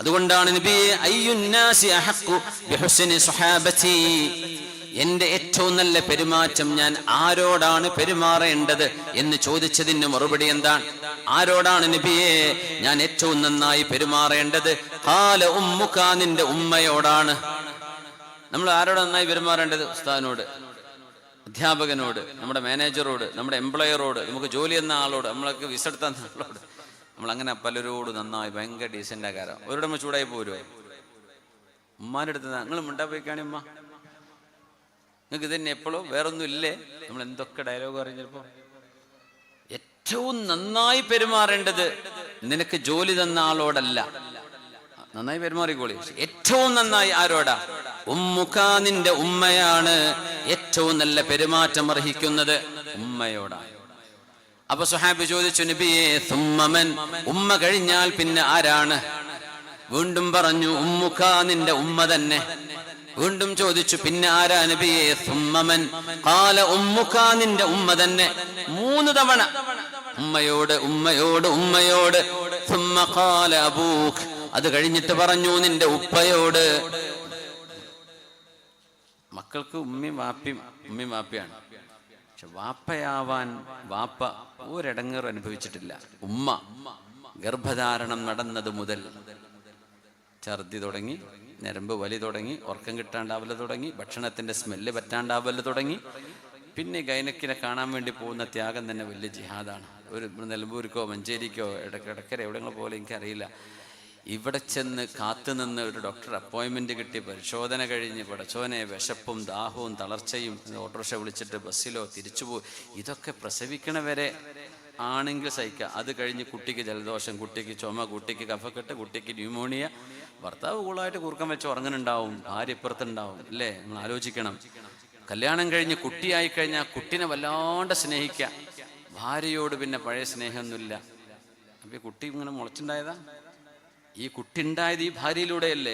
അതുകൊണ്ടാണ് എന്റെ ഏറ്റവും നല്ല പെരുമാറ്റം ഞാൻ ആരോടാണ് പെരുമാറേണ്ടത് എന്ന് ചോദിച്ചതിന് മറുപടി എന്താണ്? ആരോടാണ് നബിയെ ഞാൻ ഏറ്റവും നന്നായി പെരുമാറേണ്ടത് ഹാല ഉമ്മുക നിന്റെ ഉമ്മയോടാണ്. നമ്മൾ ആരോട് നന്നായി പെരുമാറേണ്ടത്? ഉസ്താദിനോട് അധ്യാപകനോട് നമ്മുടെ മാനേജറോട് നമ്മുടെ എംപ്ലോയറോട് നമുക്ക് ജോലി എന്ന ആളോട് നമ്മളൊക്കെ വിസ എടുത്ത ആളോട്. നമ്മൾ അങ്ങനെ പലരോട് നന്നായി ഭയങ്കര ഡീസന്റ് ആകാരം നമ്മൾ ചൂടായി പോരുമോ ഉമ്മാന്റെ അടുത്ത് നിങ്ങൾ മിണ്ടാ ഉമ്മ. നിങ്ങൾക്ക് ഇതന്നെ എപ്പോഴും വേറൊന്നും ഇല്ലേ? നമ്മൾ എന്തൊക്കെ ഡയലോഗ് പറയും ഏറ്റവും നന്നായി പെരുമാറേണ്ടത് നിനക്ക് ജോലി തന്ന ആളോടല്ല. നന്നായി പെരുമാറിക്കോളി. ഏറ്റവും നന്നായി ആരോടാ? ഉമ്മുക്ക നിന്റെ ഉമ്മയാണ് ഏറ്റവും നല്ല പെരുമാറ്റം അർഹിക്കുന്നത്. ഉമ്മയോടാണ് അപ്പൊ സുഹാബി ചോദിച്ചു നബിയെ സുമ്മമൻ ഉമ്മ കഴിഞ്ഞാൽ പിന്നെ ആരാണ്? വീണ്ടും പറഞ്ഞു ഉമ്മുഖ നിന്റെ ഉമ്മ തന്നെ. വീണ്ടും ചോദിച്ചു പിന്നെ ആരാ നബിയെ സുമ്മമൻ കാല ഉമ്മുഖ നിന്റെ ഉമ്മ തന്നെ. മൂന്ന് തവണ. ഉമ്മയോട് ഉമ്മയോട് ഉമ്മയോട്. സുമ്മ കാല അബൂഖ്. അത് കഴിഞ്ഞിട്ട് പറഞ്ഞു നിന്റെ ഉപ്പയോട്. മക്കൾക്ക് ഉമ്മയും വാപ്പയും ഉമ്മയും വാപ്പയാണ്. പക്ഷെ വാപ്പയാവാൻ വാപ്പ ഒരടങ്ങർ അനുഭവിച്ചിട്ടില്ല. ഉമ്മ ഗർഭധാരണം നടന്നത് മുതൽ ഛർദി തുടങ്ങി ഞരമ്പ് വലി തുടങ്ങി ഉറക്കം കിട്ടാണ്ടാവൽ തുടങ്ങി ഭക്ഷണത്തിന്റെ സ്മെല്ല് പറ്റാണ്ടാവൽ തുടങ്ങി. പിന്നെ ഗൈനക്കിനെ കാണാൻ വേണ്ടി പോകുന്ന ത്യാഗം തന്നെ വലിയ ജിഹാദാണ്. ഒരു നിലമ്പൂർക്കോ മഞ്ചേരിക്കോ ഇടക്കിടക്കര എവിടെങ്ങളെ പോലെ എനിക്കറിയില്ല. ഇവിടെ ചെന്ന് കാത്തുനിന്ന് ഒരു ഡോക്ടർ അപ്പോയിൻമെന്റ് കിട്ടി പരിശോധന കഴിഞ്ഞ് പടച്ചോനെ വിശപ്പും ദാഹവും തളർച്ചയും ഓട്ടോറിക്ഷ വിളിച്ചിട്ട് ബസ്സിലോ തിരിച്ചു പോയി ഇതൊക്കെ പ്രസവിക്കണവരെ ആണെങ്കിൽ സഹിക്കുക അത് കഴിഞ്ഞ് കുട്ടിക്ക് ജലദോഷം കുട്ടിക്ക് ചുമ കുട്ടിക്ക് കഫക്കെട്ട് കുട്ടിക്ക് ന്യൂമോണിയ. ഭർത്താവ് കൂളായിട്ട് കുറുക്കം വെച്ച് ഉറങ്ങുന്നുണ്ടാവും ഭാര്യ ഇപ്പുറത്തുണ്ടാവും അല്ലേ? നിങ്ങൾ ആലോചിക്കണം. കല്യാണം കഴിഞ്ഞ് കുട്ടിയായി കഴിഞ്ഞാൽ കുട്ടിനെ വല്ലാണ്ട് സ്നേഹിക്കുക ഭാര്യയോട് പിന്നെ പഴയ സ്നേഹമൊന്നുമില്ല. അപ്പൊ കുട്ടി ഇങ്ങനെ മുളച്ചുണ്ടായതാ? ഈ കുട്ടി ഉണ്ടായത് ഈ ഭാര്യയിലൂടെയല്ലേ?